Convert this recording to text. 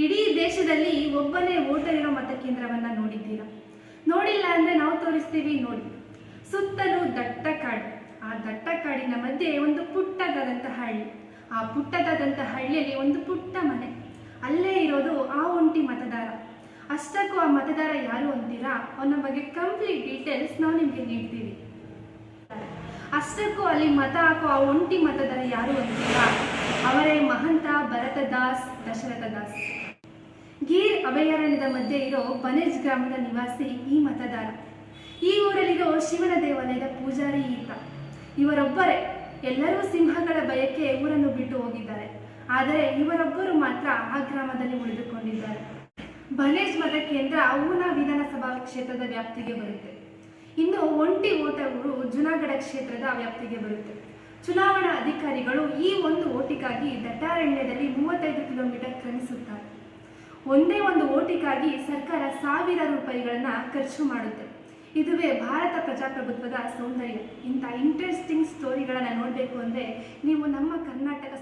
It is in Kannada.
ಇಡೀ ದೇಶದಲ್ಲಿ ಒಬ್ಬನೇ ವೋಟರ್ ಇರೋ ಮತಕೇಂದ್ರವನ್ನ ನೋಡಿದ್ದೀರಾ? ನೋಡಿಲ್ಲ ಅಂದ್ರೆ ನಾವು ತೋರಿಸ್ತೀವಿ, ನೋಡಿ. ಸುತ್ತಲೂ ದಟ್ಟ ಕಾಡು. ಆ ದಟ್ಟ ಕಾಡಿನ ಮಧ್ಯೆ ಒಂದು ಪುಟ್ಟದಾದಂತಹ ಹಳ್ಳಿ. ಆ ಪುಟ್ಟದಾದಂತಹ ಹಳ್ಳಿಯಲ್ಲಿ ಒಂದು ಪುಟ್ಟ ಮನೆ. ಅಲ್ಲೇ ಇರೋದು ಆ ಒಂಟಿ ಮತದಾರ. ಅಷ್ಟಕ್ಕೂ ಆ ಮತದಾರ ಯಾರು ಅಂತೀರಾ? ಅವನ ಬಗ್ಗೆ ಕಂಪ್ಲೀಟ್ ಡೀಟೇಲ್ಸ್ ನಾವು ನಿಮಗೆ ನೀಡ್ತೀವಿ. ಅಷ್ಟಕ್ಕೂ ಅಲ್ಲಿ ಮತ ಹಾಕೋ ಆ ಒಂಟಿ ಮತದಾರ ಯಾರು ಅಂತೀರಾ? ಅವರೇ ಮಹಂತ ಭರತದಾಸ್ ದಶರಥ ದಾಸ್ ಗೀರ್ ಅಭಯಾರಣ್ಯದ ಮಧ್ಯೆ ಇರೋ ಬನೇಜ್ ಗ್ರಾಮದ ನಿವಾಸಿ ಈ ಮತದಾರ. ಈ ಊರಲ್ಲಿರೋ ಶಿವನ ದೇವಾಲಯದ ಪೂಜಾರಿ ಈತ ಇವರೊಬ್ಬರೇ ಎಲ್ಲರೂ ಸಿಂಹಗಳ ಭಯಕ್ಕೆ ಊರನ್ನು ಬಿಟ್ಟು ಹೋಗಿದ್ದಾರೆ. ಆದರೆ ಇವರೊಬ್ಬರು ಮಾತ್ರ ಆ ಗ್ರಾಮದಲ್ಲಿ ಉಳಿದುಕೊಂಡಿದ್ದಾರೆ. ಬನೇಜ್ ಮತಕೇಂದ್ರ ಊನಾ ವಿಧಾನಸಭಾ ಕ್ಷೇತ್ರದ ವ್ಯಾಪ್ತಿಗೆ ಬರುತ್ತೆ. ಇನ್ನು ಒಂಟಿ ಓಟ ಊರು ಜುನಾಗಢ ಕ್ಷೇತ್ರದ ವ್ಯಾಪ್ತಿಗೆ ಬರುತ್ತೆ. ಚುನಾವಣಾ ಅಧಿಕಾರಿಗಳು ಈ ಒಂದು ಓಟಿಗಾಗಿ ದಟ್ಟಾರಣ್ಯದಲ್ಲಿ ಮೂವತ್ತೈದು ಕಿಲೋಮೀಟರ್ ಕ್ರಮಿಸುತ್ತಾರೆ. ಒಂದೇ ಒಂದು ಓಟಿಗಾಗಿ ಸರ್ಕಾರ ಸಾವಿರ ರೂಪಾಯಿಗಳನ್ನ ಖರ್ಚು ಮಾಡುತ್ತೆ. ಇದುವೇ ಭಾರತ ಪ್ರಜಾಪ್ರಭುತ್ವದ ಸೌಂದರ್ಯ. ಇಂಥ ಇಂಟ್ರೆಸ್ಟಿಂಗ್ ಸ್ಟೋರಿಗಳನ್ನು ನೋಡಬೇಕು ಅಂದರೆ ನೀವು ನಮ್ಮ ಕರ್ನಾಟಕ